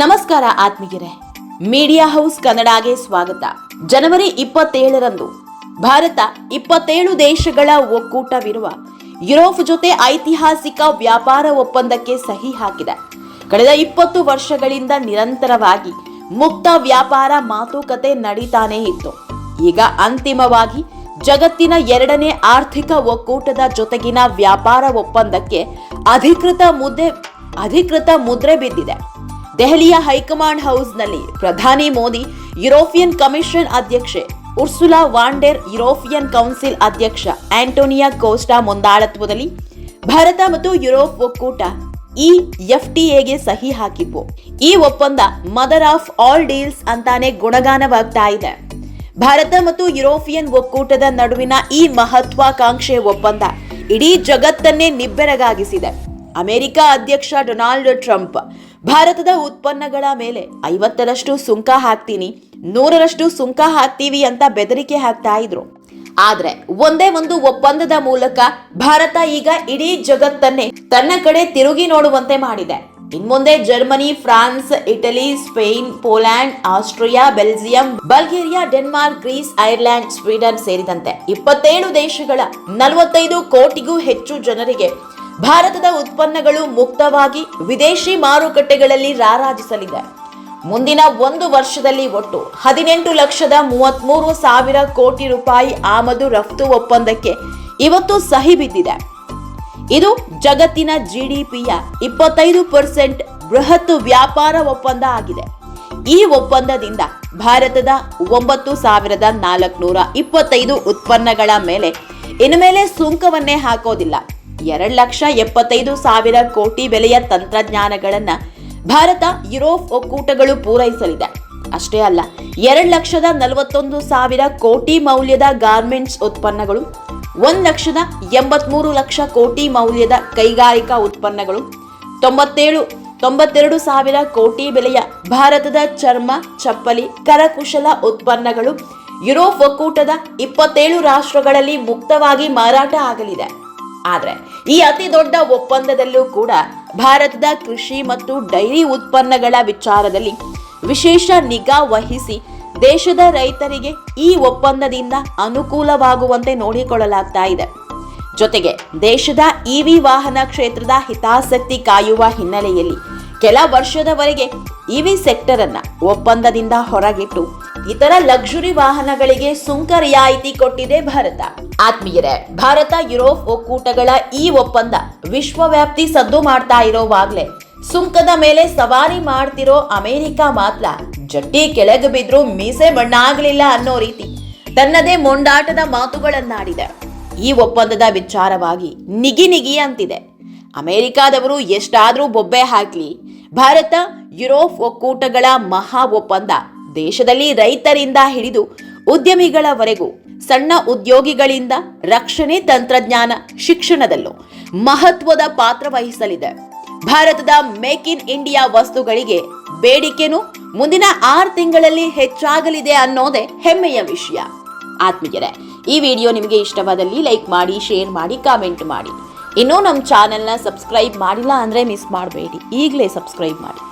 ನಮಸ್ಕಾರ ಆತ್ಮೀಯರೇ. Media house ಕನ್ನಡಗೆ ಸ್ವಾಗತ. ಜನವರಿ ಇಪ್ಪತ್ತೇಳರಂದು ಭಾರತ ಇಪ್ಪತ್ತೇಳು ದೇಶಗಳ ಒಕ್ಕೂಟವಿರುವ ಯುರೋಪ್ ಜೊತೆ ಐತಿಹಾಸಿಕ ವ್ಯಾಪಾರ ಒಪ್ಪಂದಕ್ಕೆ ಸಹಿ ಹಾಕಿದೆ. ಕಳೆದ ಇಪ್ಪತ್ತು ವರ್ಷಗಳಿಂದ ನಿರಂತರವಾಗಿ ಮುಕ್ತ ವ್ಯಾಪಾರ ಮಾತುಕತೆ ನಡೀತಾನೇ ಇತ್ತು. ಈಗ ಅಂತಿಮವಾಗಿ ಜಗತ್ತಿನ ಎರಡನೇ ಆರ್ಥಿಕ ಒಕ್ಕೂಟದ ಜೊತೆಗಿನ ವ್ಯಾಪಾರ ಒಪ್ಪಂದಕ್ಕೆ ಅಧಿಕೃತ ಮುದ್ದೆ, ಅಧಿಕೃತ ಮುದ್ರೆ ಬಿದ್ದಿದೆ. ದೆಹಲಿಯ ಹೈಕಮಾಂಡ್ ಹೌಸ್ನಲ್ಲಿ ಪ್ರಧಾನಿ ಮೋದಿ, ಯುರೋಪಿಯನ್ ಕಮಿಷನ್ ಅಧ್ಯಕ್ಷೆ Ursula von der, European council ಅಧ್ಯಕ್ಷ ಆಂಟೋನಿಯಾ ಕೋಸ್ಟಾ ಮುಂದಾಳತ್ವದಲ್ಲಿ ಭಾರತ ಮತ್ತು ಯುರೋಪ್ ಒಕ್ಕೂಟ ಈ ಎಫ್ಟಿಎಗೆ ಸಹಿ ಹಾಕಿದ್ವು ಈ ಒಪ್ಪಂದ ಮದರ್ ಆಫ್ ಆಲ್ ಡೀಲ್ಸ್ ಅಂತಾನೆ ಗುಣಗಾನವಾಗ್ತಾ ಇದೆ. ಭಾರತ ಮತ್ತು ಯುರೋಪಿಯನ್ ಒಕ್ಕೂಟದ ನಡುವಿನ ಈ ಮಹತ್ವಾಕಾಂಕ್ಷೆ ಒಪ್ಪಂದ ಇಡೀ ಜಗತ್ತನ್ನೇ ನಿಬ್ಬೆರಗಾಗಿಸಿದೆ. ಅಮೆರಿಕ ಅಧ್ಯಕ್ಷ ಡೊನಾಲ್ಡ್ ಟ್ರಂಪ್ ಭಾರತದ ಉತ್ಪನ್ನಗಳ ಮೇಲೆ ಐವತ್ತರಷ್ಟು ಸುಂಕ ಹಾಕ್ತೀನಿ, ನೂರರಷ್ಟು ಸುಂಕ ಹಾಕ್ತೀವಿ ಅಂತ ಬೆದರಿಕೆ ಹಾಕ್ತಾ ಇದ್ರು. ಆದ್ರೆ ಒಂದೇ ಒಂದು ಒಪ್ಪಂದದ ಮೂಲಕ ಭಾರತ ಈಗ ಇಡೀ ಜಗತ್ತನ್ನೇ ತನ್ನ ಕಡೆ ತಿರುಗಿ ನೋಡುವಂತೆ ಮಾಡಿದೆ. ಇನ್ಮುಂದೆ Germany, France, Italy, Spain, Poland, Austria, Belgium, Bulgaria, Denmark, Greece, Ireland, Sweden ಸೇರಿದಂತೆ ಇಪ್ಪತ್ತೇಳು ದೇಶಗಳ ನಲವತ್ತೈದು ಕೋಟಿಗೂ ಹೆಚ್ಚು ಜನರಿಗೆ ಭಾರತದ ಉತ್ಪನ್ನಗಳು ಮುಕ್ತವಾಗಿ ವಿದೇಶಿ ಮಾರುಕಟ್ಟೆಗಳಲ್ಲಿ ರಾರಾಜಿಸಲಿದೆ. ಮುಂದಿನ ಒಂದು ವರ್ಷದಲ್ಲಿ ಒಟ್ಟು ಹದಿನೆಂಟು ಲಕ್ಷದ ಮೂವತ್ಮೂರು ಸಾವಿರ ಕೋಟಿ ರೂಪಾಯಿ ಆಮದು ರಫ್ತು ಒಪ್ಪಂದಕ್ಕೆ ಇವತ್ತು ಸಹಿ ಬಿದ್ದಿದೆ. ಇದು ಜಗತ್ತಿನ ಜಿಡಿಪಿಯ ಇಪ್ಪತ್ತೈದು ಪರ್ಸೆಂಟ್ ಬೃಹತ್ ವ್ಯಾಪಾರ ಒಪ್ಪಂದ ಆಗಿದೆ. ಈ ಒಪ್ಪಂದದಿಂದ ಭಾರತದ ಒಂಬತ್ತು ಸಾವಿರದ ನಾಲ್ಕುನೂರ ಇಪ್ಪತ್ತೈದು ಉತ್ಪನ್ನಗಳ ಮೇಲೆ ಇನ್ಮೇಲೆ ಸುಂಕವನ್ನೇ ಹಾಕೋದಿಲ್ಲ. ಎರಡು ಲಕ್ಷ ಎಪ್ಪತ್ತೈದು ಸಾವಿರ ಕೋಟಿ ಬೆಲೆಯ ತಂತ್ರಜ್ಞಾನಗಳನ್ನ ಭಾರತ, ಯುರೋಪ್ ಒಕ್ಕೂಟಗಳು ಪೂರೈಸಲಿದೆ. ಅಷ್ಟೇ ಅಲ್ಲ, ಎರಡು ಲಕ್ಷದ ನಲವತ್ತೊಂದು ಸಾವಿರ ಕೋಟಿ ಮೌಲ್ಯದ ಗಾರ್ಮೆಂಟ್ಸ್ ಉತ್ಪನ್ನಗಳು, ಒಂದು ಲಕ್ಷದ ಎಂಬತ್ಮೂರು ಲಕ್ಷ ಕೋಟಿ ಮೌಲ್ಯದ ಕೈಗಾರಿಕಾ ಉತ್ಪನ್ನಗಳು, ತೊಂಬತ್ತೇಳು, ತೊಂಬತ್ತೆರಡು ಸಾವಿರ ಕೋಟಿ ಬೆಲೆಯ ಭಾರತದ ಚರ್ಮ, ಚಪ್ಪಲಿ, ಕರಕುಶಲ ಉತ್ಪನ್ನಗಳು ಯುರೋಪ್ ಒಕ್ಕೂಟದ ಇಪ್ಪತ್ತೇಳು ರಾಷ್ಟ್ರಗಳಲ್ಲಿ ಮುಕ್ತವಾಗಿ ಮಾರಾಟ ಆಗಲಿದೆ. ಆದರೆ ಈ ಅತಿ ದೊಡ್ಡ ಒಪ್ಪಂದದಲ್ಲೂ ಕೂಡ ಭಾರತದ ಕೃಷಿ ಮತ್ತು ಡೈರಿ ಉತ್ಪನ್ನಗಳ ವಿಚಾರದಲ್ಲಿ ವಿಶೇಷ ನಿಗಾ ವಹಿಸಿ ದೇಶದ ರೈತರಿಗೆ ಈ ಒಪ್ಪಂದದಿಂದ ಅನುಕೂಲವಾಗುವಂತೆ ನೋಡಿಕೊಳ್ಳಲಾಗ್ತಾ ಇದೆ. ಜೊತೆಗೆ ದೇಶದ ಇವಿ ವಾಹನ ಕ್ಷೇತ್ರದ ಹಿತಾಸಕ್ತಿ ಕಾಯುವ ಹಿನ್ನೆಲೆಯಲ್ಲಿ ಕೆಲ ವರ್ಷದವರೆಗೆ ಇವಿ ಸೆಕ್ಟರ್ ಅನ್ನ ಒಪ್ಪಂದದಿಂದ ಹೊರಗಿಟ್ಟು ಇತರ ಲಕ್ಸುರಿ ವಾಹನಗಳಿಗೆ ಸುಂಕ ರಿಯಾಯಿತಿ ಕೊಟ್ಟಿದೆ ಭಾರತ. ಆತ್ಮೀಯರೇ, ಭಾರತ, ಯುರೋಪ್ ಒಕ್ಕೂಟಗಳ ಈ ಒಪ್ಪಂದ ವಿಶ್ವವ್ಯಾಪ್ತಿ ಸದ್ದು ಮಾಡ್ತಾ ಇರೋವಾಗ್ಲೇ ಸುಂಕದ ಮೇಲೆ ಸವಾರಿ ಮಾಡ್ತಿರೋ ಅಮೆರಿಕ ಮಾತ್ರ ಜಟ್ಟಿ ಕೆಳಗೆ ಬಿದ್ರು ಮೀಸೆ ಮಣ್ಣಾಗ್ಲಿಲ್ಲ ಅನ್ನೋ ರೀತಿ ತನ್ನದೇ ಮೊಂಡಾಟದ ಮಾತುಗಳನ್ನಾಡಿದೆ. ಈ ಒಪ್ಪಂದದ ವಿಚಾರವಾಗಿ ನಿಗಿ ನಿಗಿ ಅಂತಿದೆ. ಅಮೆರಿಕಾದವರು ಎಷ್ಟಾದ್ರೂ ಬೊಬ್ಬೆ ಹಾಕ್ಲಿ. ಭಾರತ, ಯುರೋಪ್ ಒಕ್ಕೂಟಗಳ ಮಹಾ ಒಪ್ಪಂದ ದೇಶದಲ್ಲಿ ರೈತರಿಂದ ಹಿಡಿದು ಉದ್ಯಮಿಗಳವರೆಗೂ ಸಣ್ಣ ಉದ್ಯೋಗಿಗಳಿಂದ ರಕ್ಷಣೆ ತಂತ್ರಜ್ಞಾನ ಶಿಕ್ಷಣದಲ್ಲೂ ಮಹತ್ವದ ಪಾತ್ರ ವಹಿಸಲಿದೆ. ಭಾರತದ ಮೇಕ್ ಇನ್ ಇಂಡಿಯಾ ವಸ್ತುಗಳಿಗೆ ಬೇಡಿಕೆನೂ ಮುಂದಿನ ಆರು ತಿಂಗಳಲ್ಲಿ ಹೆಚ್ಚಾಗಲಿದೆ ಅನ್ನೋದೇ ಹೆಮ್ಮೆಯ ವಿಷಯ. ಆತ್ಮೀಯರೇ, ಈ ವಿಡಿಯೋ ನಿಮಗೆ ಇಷ್ಟವಾದಲ್ಲಿ ಲೈಕ್ ಮಾಡಿ, ಶೇರ್ ಮಾಡಿ, ಕಾಮೆಂಟ್ ಮಾಡಿ. ಇನ್ನೂ ನಮ್ಮ ಚಾನೆಲ್ನ ಸಬ್ಸ್ಕ್ರೈಬ್ ಮಾಡಿಲ್ಲ ಅಂದರೆ ಮಿಸ್ ಮಾಡಬೇಡಿ. ಈಗಲೇ ಸಬ್ಸ್ಕ್ರೈಬ್ ಮಾಡಿ.